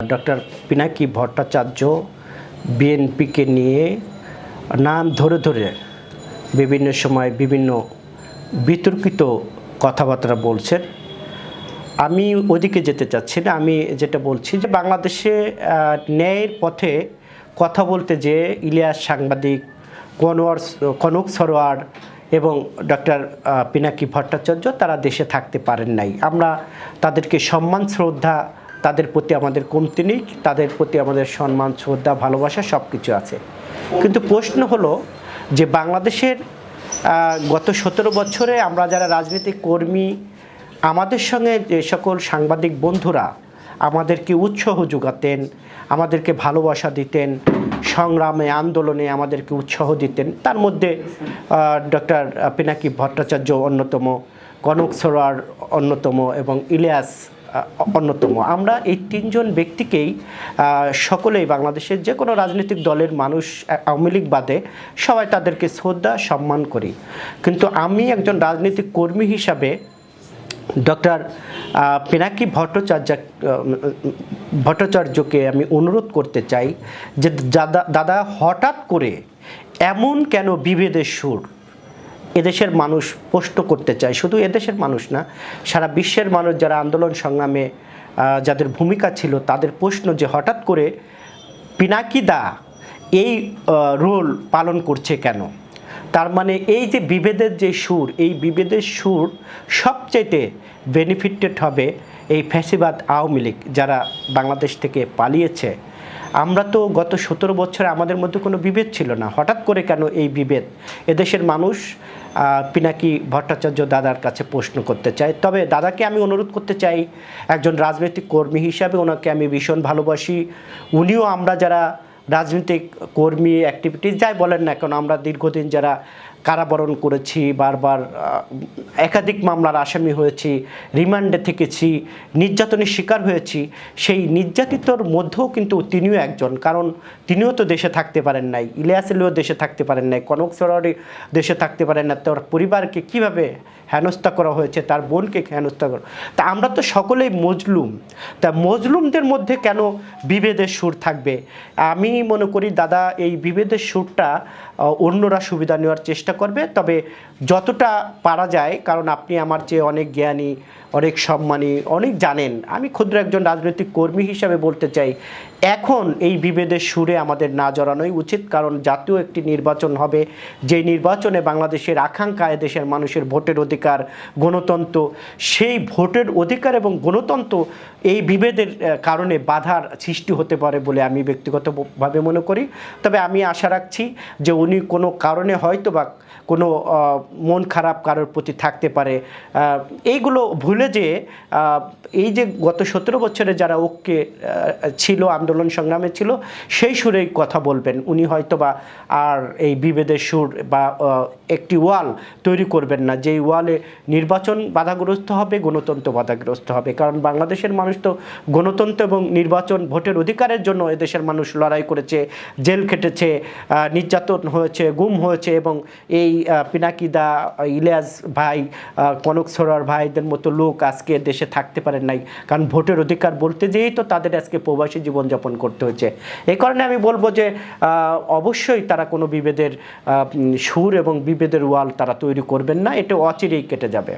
Doctor Pinaki Bhattacharya বিএনপিকে নিয়ে নাম ধরে ধরে বিভিন্ন সময় বিভিন্ন বিতর্কিত কথাবার্তা বলছেন। আমি ওদিকে যেতে চাচ্ছি না, আমি যেটা বলছি যে বাংলাদেশে ন্যায়ের পথে কথা বলতে যে ইলিয়াস সাংবাদিক কনওয়ার কনক সরোয়ার এবং ডক্টর পিনাকি ভট্টাচার্য, তারা দেশে থাকতে পারেন নাই। আমরা তাদেরকে সম্মান, শ্রদ্ধা তাদের প্রতি আমাদের কমতি নেই, তাদের প্রতি আমাদের সম্মান, শ্রদ্ধা, ভালোবাসা সব কিছু আছে। কিন্তু প্রশ্ন হলো যে বাংলাদেশের গত সতেরো বছরে আমরা যারা রাজনৈতিক কর্মী, আমাদের সঙ্গে যে সকল সাংবাদিক বন্ধুরা আমাদেরকে উৎসাহ যোগাতেন, আমাদেরকে ভালোবাসা দিতেন, সংগ্রামে, আন্দোলনে আমাদেরকে উৎসাহ দিতেন, তার মধ্যে ডক্টর পিনাকি ভট্টাচার্য অন্যতম, কনক সরোয়ার অন্যতম এবং ইলিয়াস অন্যতম। আমরা এই তিনজন ব্যক্তিকেই সকলেই বাংলাদেশের যে কোনো রাজনৈতিক দলের মানুষ আওয়ামী লীগ বাদে সবাই তাদেরকে শ্রদ্ধা, সম্মান করি। কিন্তু আমি একজন রাজনৈতিক কর্মী হিসাবে ডক্টর পিনাকি ভট্টাচার্য ভট্টাচার্যকে আমি অনুরোধ করতে চাই যে দাদা দাদা হঠাৎ করে এমন কেন বিভেদের সুর? এদেশের মানুষ স্পষ্ট করতে চায়। শুধু এদেশের মানুষ না, সারা বিশ্বের মানুষ যারা আন্দোলন সংগ্রামে যাদের ভূমিকা ছিল, তাদের প্রশ্ন যে হঠাৎ করে পিনাকি দা এই রোল পালন করছে কেন? তার মানে এই যে বিভেদের যে সুর, এই বিভেদের সুর সবচাইতে বেনিফিটেড হবে এই ফ্যাসিবাদ আওয়ামী লীগ যারা বাংলাদেশ থেকে পালিয়েছে। আমরা তো গত সতেরো বছরে আমাদের মধ্যে কোনো বিভেদ ছিল না। হঠাৎ করে কেন এই বিভেদ? এদেশের মানুষ পিনাকি ভট্টাচার্য দাদার কাছে প্রশ্ন করতে চায়, তবে দাদাকে আমি অনুরোধ করতে চাই, একজন রাজনৈতিক কর্মী হিসাবে ওনাকে আমি ভীষণ ভালোবাসি। উনিও আমরা যারা রাজনৈতিক কর্মী অ্যাক্টিভিটিস যাই বলেন না কেন, আমরা দীর্ঘদিন যারা কারাবরণ করেছি, বারবার একাধিক মামলার আসামি হয়েছি, রিমান্ডে থেকেছি, নির্যাতনের শিকার হয়েছি। সেই নির্যাতিতর মধ্যেও কিন্তু তিনিও একজন, কারণ তিনিও তো দেশে থাকতে পারেন নাই, ইলিয়াস দেশে থাকতে পারেন নাই, কনক সরোয়ারি দেশে থাকতে পারেন না তার পরিবারকে কীভাবে হেনস্থা করা হয়েছে, তার বোনকে হেনস্থা করা তা আমরা তো সকলেই মজলুম, তা মজলুমদের মধ্যে কেন বিভেদের সুর থাকবে? আমি মনে করি, দাদা, এই বিভেদের সুরটা অন্যরা সুবিধা নেওয়ার চেষ্টা করবে। তবে যতটা পারা যায় কারণ আপনি আমার চেয়ে অনেক জ্ঞানী অনেক সম্মানী, অনেক জানেন। আমি ক্ষুদ্র একজন রাজনৈতিক কর্মী হিসাবে বলতে চাই, এখন এই বিভেদের সুরে আমাদের না জড়ানোই উচিত, কারণ জাতীয় একটি নির্বাচন হবে, যে নির্বাচনে বাংলাদেশের আকাঙ্ক্ষা দেশের মানুষের ভোটের অধিকার, গণতন্ত্র, সেই ভোটের অধিকার এবং গণতন্ত্র এই বিভেদের কারণে বাধার সৃষ্টি হতে পারে বলে আমি ব্যক্তিগতভাবে মনে করি। তবে আমি আশা রাখছি যে উনি কোনো কারণে হয়তো বা কোনো মন খারাপ কারোর প্রতি থাকতে পারে। এইগুলো ভুলে যে এই যে গত সতেরো বছরে যারা ওকে ছিল, আন্দোলন সংগ্রামে ছিল, সেই সুরেই কথা বলবেন। উনি হয়তো বা আর এই বিভেদের সুর বা একটি ওয়াল তৈরি করবেন না। যেই ওয়ালে নির্বাচন বাধাগ্রস্ত হবে, গণতন্ত্র বাধাগ্রস্ত হবে। কারণ বাংলাদেশের মানুষ তো গণতন্ত্র এবং নির্বাচন ভোটের অধিকারের জন্য এদেশের মানুষ লড়াই করেছে, জেল খেটেছে নির্যাতন হয়েছে, গুম হয়েছে এবং এই পিনাকিদা, ইলিয়াস ভাই কনক সরোয়ার ভাইদের মতো লোক আজকে দেশে থাকতে পারেন নাই। কারণ ভোটের অধিকার বলতে যেয়েই তো তাদের আজকে প্রবাসী জীবনযাপন করতে হচ্ছে। এই কারণে আমি বলব যে অবশ্যই তারা কোনো বিভেদের সুর এবং বিভেদের ওয়াল তারা তৈরি করবেন না, এটা অচিরেই কেটে যাবে।